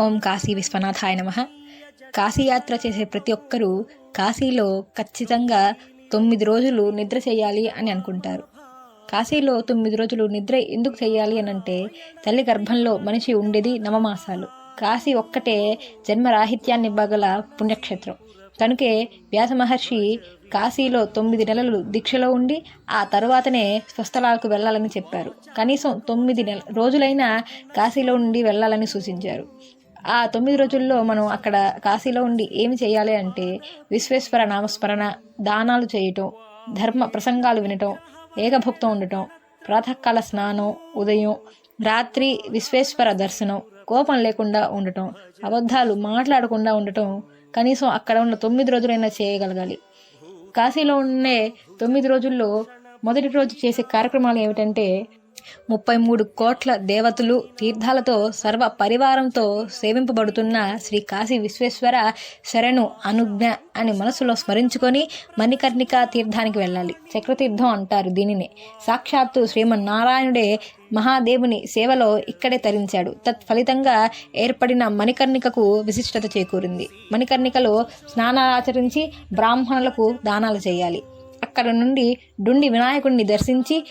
ఓం కాశీ విశ్వనాథాయ నమ. కాశీయాత్ర చేసే ప్రతి ఒక్కరూ కాశీలో ఖచ్చితంగా తొమ్మిది రోజులు నిద్ర చేయాలి అని అనుకుంటారు. కాశీలో తొమ్మిది రోజులు నిద్ర ఎందుకు చేయాలి అని అంటే తల్లి గర్భంలో మనిషి ఉండేది నవమాసాలు. కాశీ ఒక్కటే జన్మరాహిత్యాన్ని ఇవ్వగల పుణ్యక్షేత్రం. కనుకే వ్యాస మహర్షి కాశీలో తొమ్మిది నెలలు దీక్షలో ఉండి ఆ తరువాతనే స్వస్థలాలకు వెళ్ళాలని చెప్పారు. కనీసం తొమ్మిది నెల రోజులైనా కాశీలో ఉండి వెళ్ళాలని సూచించారు. ఆ తొమ్మిది రోజుల్లో మనం అక్కడ కాశీలో ఉండి ఏమి చేయాలి అంటే విశ్వేశ్వర నామస్మరణ దానాలు చేయటం ధర్మ ప్రసంగాలు వినటం ఏకభుక్తం ఉండటం ప్రాతకాల స్నానం ఉదయం రాత్రి విశ్వేశ్వర దర్శనం కోపం లేకుండా ఉండటం అబద్ధాలు మాట్లాడకుండా ఉండటం కనీసం అక్కడ ఉన్న తొమ్మిది రోజులైనా చేయగలగాలి. కాశీలో ఉండే తొమ్మిది రోజుల్లో మొదటి రోజు చేసే కార్యక్రమాలు ఏమిటంటే ముప్పై మూడు కోట్ల దేవతలు తీర్థాలతో సర్వ పరివారంతో సేవింపబడుతున్న శ్రీ కాశీ విశ్వేశ్వర శరణు అనుజ్ఞ అని మనసులో స్మరించుకొని మణికర్ణిక తీర్థానికి వెళ్ళాలి. చక్రతీర్థం అంటారు దీనిని. సాక్షాత్తు శ్రీమన్నారాయణుడే మహాదేవుని సేవలో ఇక్కడే తరించాడు. తత్ఫలితంగా ఏర్పడిన మణికర్ణికకు విశిష్టత చేకూరింది. మణికర్ణికలో స్నానాలు ఆచరించి బ్రాహ్మణులకు దానాలు చేయాలి. అక్కడ నుండి డుండి వినాయకుడిని దర్శించి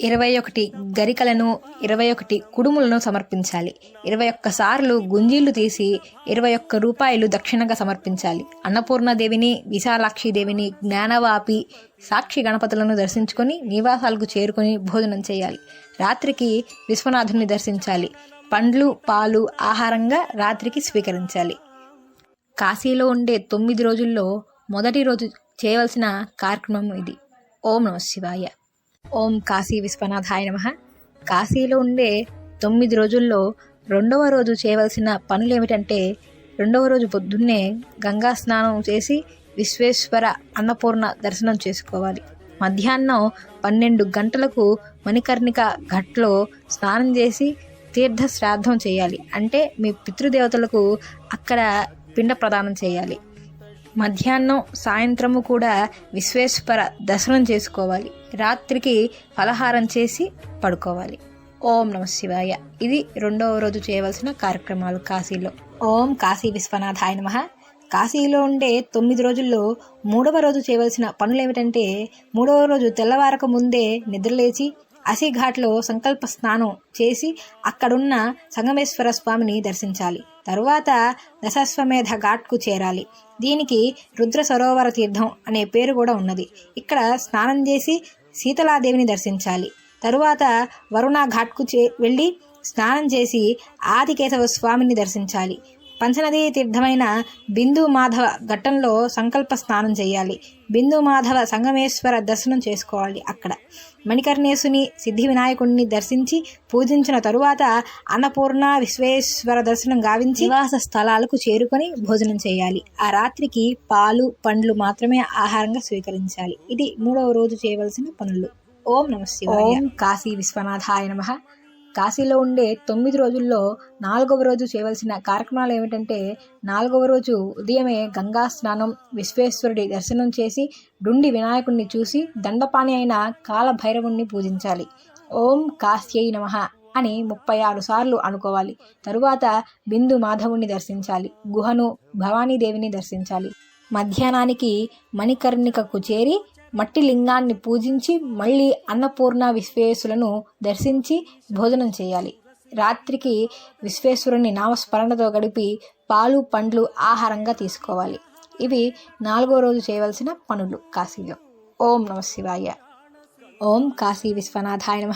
ఇరవై ఒకటి గరికలను ఇరవై ఒకటి కుడుములను సమర్పించాలి. ఇరవై ఒక్క సార్లు గుంజీళ్ళు తీసి ఇరవై ఒక్క రూపాయలు దక్షిణగా సమర్పించాలి. అన్నపూర్ణదేవిని విశాలాక్షిదేవిని జ్ఞానవాపి సాక్షి గణపతులను దర్శించుకొని నివాసాలకు చేరుకొని భోజనం చేయాలి. రాత్రికి విశ్వనాథుని దర్శించాలి. పండ్లు పాలు ఆహారంగా రాత్రికి స్వీకరించాలి. కాశీలో ఉండే తొమ్మిది రోజుల్లో మొదటి రోజు చేయవలసిన కార్యక్రమం ఇది. ఓం నమ శివాయ. ఓం కాశీ విశ్వనాథాయ నమ. కాశీలో ఉండే తొమ్మిది రోజుల్లో రెండవ రోజు చేయవలసిన పనులు ఏమిటంటే రెండవ రోజు పొద్దున్నే గంగా స్నానం చేసి విశ్వేశ్వర అన్నపూర్ణ దర్శనం చేసుకోవాలి. మధ్యాహ్నం పన్నెండు గంటలకు మణికర్ణిక ఘట్లో స్నానం చేసి తీర్థ శ్రాద్ధం చేయాలి. అంటే మీ పితృదేవతలకు అక్కడ పిండ ప్రదానం చేయాలి. మధ్యాహ్నం సాయంత్రము కూడా విశ్వేశ్వర దర్శనం చేసుకోవాలి. రాత్రికి ఫలహారం చేసి పడుకోవాలి. ఓం నమ శివాయ. ఇది రెండవ రోజు చేయవలసిన కార్యక్రమాలు కాశీలో. ఓం కాశీ విశ్వనాథాయ నమ. కాశీలో ఉండే తొమ్మిది రోజుల్లో మూడవ రోజు చేయవలసిన పనులు ఏమిటంటే మూడవ రోజు తెల్లవారక ముందే నిద్రలేచి అసిఘాట్లో సంకల్ప స్నానం చేసి అక్కడున్న సంగమేశ్వర స్వామిని దర్శించాలి. తరువాత దశాశ్వమేధ ఘాట్కు చేరాలి. దీనికి రుద్ర సరోవర తీర్థం అనే పేరు కూడా ఉన్నది. ఇక్కడ స్నానం చేసి శీతలాదేవిని దర్శించాలి. తరువాత వరుణ ఘాట్కు చే వెళ్ళి స్నానం చేసి ఆదికేశవ స్వామిని దర్శించాలి. పంచనదీ తీర్థమైన బిందు మాధవ ఘట్టంలో సంకల్ప స్నానం చేయాలి. బిందు మాధవ సంగమేశ్వర దర్శనం చేసుకోవాలి అక్కడ. మణికర్ణేశుని సిద్ధి వినాయకుడిని దర్శించి పూజించిన తరువాత అన్నపూర్ణ విశ్వేశ్వర దర్శనం గావించి నివాస స్థలాలకు చేరుకొని భోజనం చేయాలి. ఆ రాత్రికి పాలు పండ్లు మాత్రమే ఆహారంగా స్వీకరించాలి. ఇది మూడవ రోజు చేయవలసిన పనులు. ఓం నమ ఓం కాశీ విశ్వనాథాయ నమ. కాశీలో ఉండే తొమ్మిది రోజుల్లో నాలుగవ రోజు చేయవలసిన కార్యక్రమాలు ఏమిటంటే నాలుగవ రోజు ఉదయమే గంగా స్నానం విశ్వేశ్వరుడి దర్శనం చేసి డుండి వినాయకుడిని చూసి దండపాణి అయిన కాలభైరవుణ్ణి పూజించాలి. ఓం కాశ్యై నమ అని ముప్పై ఆరు సార్లు అనుకోవాలి. తరువాత బిందు మాధవుణ్ణి దర్శించాలి. గుహను భవానీదేవిని దర్శించాలి. మధ్యాహ్నానికి మణికర్ణికకు చేరి మట్టి లింగాన్ని పూజించి మళ్ళీ అన్నపూర్ణ విశ్వేశ్వరులను దర్శించి భోజనం చేయాలి. రాత్రికి విశ్వేశ్వరుని నామస్మరణతో గడిపి పాలు పండ్లు ఆహారంగా తీసుకోవాలి. ఇవి నాలుగో రోజు చేయవలసిన పనులు. కాశీలో. ఓం నమ శివాయ. ఓం కాశీ విశ్వనాథాయ నమ.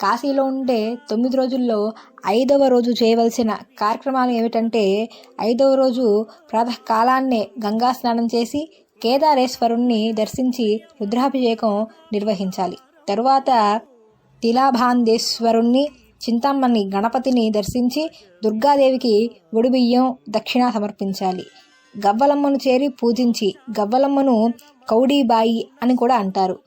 కాశీలో ఉండే తొమ్మిది రోజుల్లో ఐదవ రోజు చేయవలసిన కార్యక్రమాలు ఏమిటంటే ఐదవ రోజు ప్రాతకాలాన్నే గంగా స్నానం చేసి కేదారేశ్వరుణ్ణి దర్శించి రుద్రాభిషేకం నిర్వహించాలి. తరువాత తిలాభాందేశ్వరుణ్ణి చింతమ్మని గణపతిని దర్శించి దుర్గాదేవికి ఒడిబియ్యం దక్షిణ సమర్పించాలి. గవ్వలమ్మను చేరి పూజించి గవ్వలమ్మను కౌడీబాయి అని కూడా అంటారు.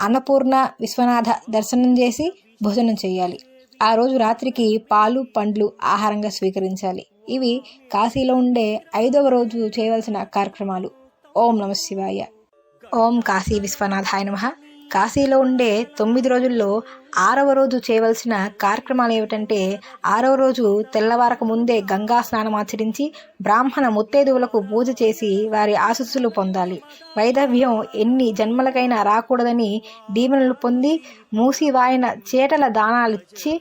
అన్నపూర్ణ విశ్వనాథ దర్శనం చేసి భోజనం చేయాలి. ఆ రోజు రాత్రికి పాలు పండ్లు ఆహారంగా స్వీకరించాలి. ఇవి కాశీలో ఉండే ఐదవ రోజు చేయవలసిన కార్యక్రమాలు. ఓం నమ శివాయ. ఓం కాశీ విశ్వనాథాయ నమ. కాశీలో ఉండే తొమ్మిది రోజుల్లో ఆరవ రోజు చేయవలసిన కార్యక్రమాలు ఏమిటంటే ఆరవ రోజు తెల్లవారక ముందే గంగా స్నానం ఆచరించి బ్రాహ్మణ ముత్తైదువులకు పూజ చేసి వారి ఆశస్సులు పొందాలి. వైదవ్యం ఎన్ని జన్మలకైనా రాకూడదని దీవెనలు పొంది మూసి వాయన చేటల దానాలిచ్చి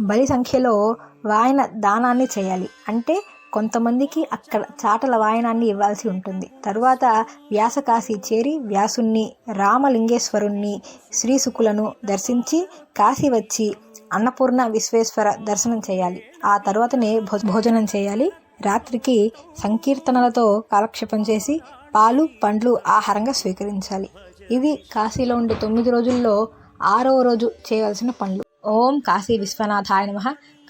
బలి సంఖ్యలో వాయన దానాన్ని చేయాలి. అంటే కొంతమందికి అక్కడ చాటల వాయనాన్ని ఇవ్వాల్సి ఉంటుంది. తరువాత వ్యాసకాశి చేరి వ్యాసుణ్ణి రామలింగేశ్వరుణ్ణి శ్రీశుకులను దర్శించి కాశీ వచ్చి అన్నపూర్ణ విశ్వేశ్వర దర్శనం చేయాలి. ఆ తర్వాతనే భోజనం చేయాలి. రాత్రికి సంకీర్తనలతో కాలక్షేపం చేసి పాలు పండ్లు ఆహారంగా స్వీకరించాలి. ఇవి కాశీలో ఉండే తొమ్మిది రోజుల్లో ఆరవ రోజు చేయవలసిన పనులు. ఓం కాశీ విశ్వనాథాయ నమ.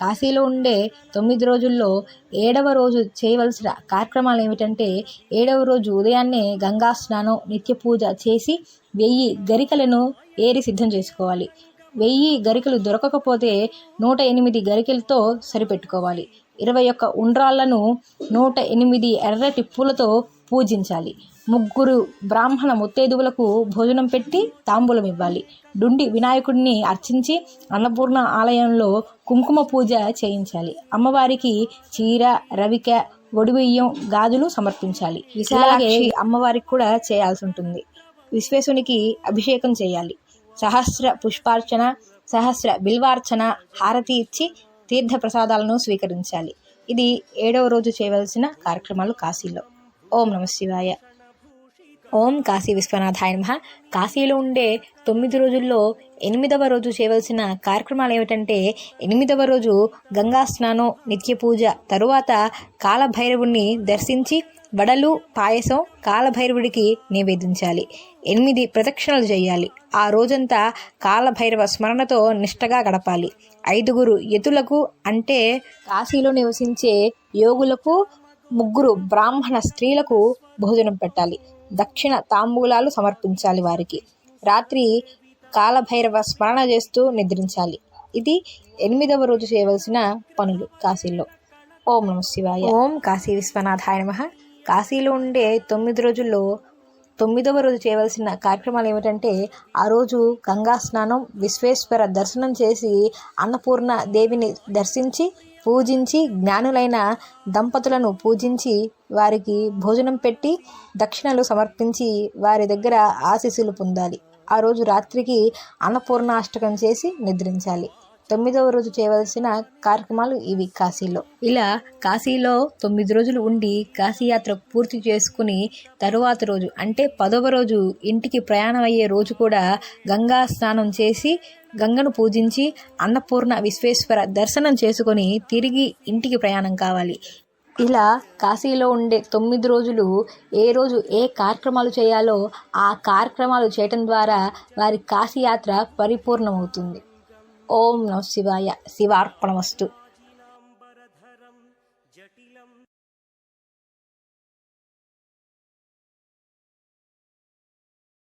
కాశీలో ఉండే తొమ్మిది రోజుల్లో ఏడవ రోజు చేయవలసిన కార్యక్రమాలు ఏమిటంటే ఏడవ రోజు ఉదయాన్నే గంగా స్నానం నిత్య పూజ చేసి వెయ్యి గరికలను ఏరి సిద్ధం చేసుకోవాలి. వెయ్యి గరికలు దొరకకపోతే నూట ఎనిమిది గరికలతో సరిపెట్టుకోవాలి. ఇరవై ఒక్క ఉండ్రాళ్ళను నూట ఎనిమిది ఎర్రటి పూలతో పూజించాలి. ముగ్గురు బ్రాహ్మణ ముత్తైదువులకు భోజనం పెట్టి తాంబూలం ఇవ్వాలి డుండి వినాయకుడిని అర్చించి అన్నపూర్ణ ఆలయంలో కుంకుమ పూజ చేయించాలి. అమ్మవారికి చీర రవిక ఒడిబియ్యం గాజులు సమర్పించాలి. అలాగే అమ్మవారికి కూడా చేయాల్సి ఉంటుంది విశ్వేశునికి అభిషేకం చేయాలి. సహస్ర పుష్పార్చన సహస్ర బిల్వార్చన హారతి ఇచ్చి తీర్థ ప్రసాదాలను స్వీకరించాలి. ఇది ఏడవ రోజు చేయవలసిన కార్యక్రమాలు కాశీలో. ఓం నమ శివాయ. ఓం కాశీ విశ్వనాథాయ నమ. కాశీలో ఉండే తొమ్మిది రోజుల్లో ఎనిమిదవ రోజు చేయవలసిన కార్యక్రమాలు ఏమిటంటే ఎనిమిదవ రోజు గంగా స్నానం నిత్య పూజ తరువాత కాలభైరవుణ్ణి దర్శించి వడలు పాయసం కాలభైరవుడికి నివేదించాలి ఎనిమిది ప్రదక్షిణలు చేయాలి. ఆ రోజంతా కాలభైరవ స్మరణతో నిష్టగా గడపాలి. ఐదుగురు యతులకు అంటే కాశీలో నివసించే యోగులకు ముగ్గురు బ్రాహ్మణ స్త్రీలకు భోజనం పెట్టాలి. దక్షిణ తాంబూలాలు సమర్పించాలి వారికి. రాత్రి కాలభైరవ స్మరణ చేస్తూ నిద్రించాలి. ఇది ఎనిమిదవ రోజు చేయవలసిన పనులు కాశీలో. ఓం నమ శివాయ. ఓం కాశీ విశ్వనాథాయ నమ. కాశీలో ఉండే తొమ్మిది రోజుల్లో తొమ్మిదవ రోజు చేయవలసిన కార్యక్రమాలు ఏమిటంటే ఆ రోజు గంగా స్నానం విశ్వేశ్వర దర్శనం చేసి అన్నపూర్ణ దేవిని దర్శించి పూజించి జ్ఞానులైన దంపతులను పూజించి వారికి భోజనం పెట్టి దక్షిణలు సమర్పించి వారి దగ్గర ఆశీస్సులు పొందాలి. ఆ రోజు రాత్రికి అన్నపూర్ణాష్టకం చేసి నిద్రించాలి. తొమ్మిదవ రోజు చేయవలసిన కార్యక్రమాలు ఇవి కాశీలో. ఇలా కాశీలో తొమ్మిది రోజులు ఉండి కాశీయాత్ర పూర్తి చేసుకుని తరువాత రోజు అంటే పదవ రోజు ఇంటికి ప్రయాణం అయ్యే రోజు కూడా గంగా స్నానం చేసి గంగను పూజించి అన్నపూర్ణ విశ్వేశ్వర దర్శనం చేసుకొని తిరిగి ఇంటికి ప్రయాణం కావాలి. ఇలా కాశీలో ఉండే తొమ్మిది రోజులు ఏ రోజు ఏ కార్యక్రమాలు చేయాలో ఆ కార్యక్రమాలు చేయటం ద్వారా వారి కాశీయాత్ర పరిపూర్ణమవుతుంది. ఓం నమ శివాయ శివార్పణమస్తు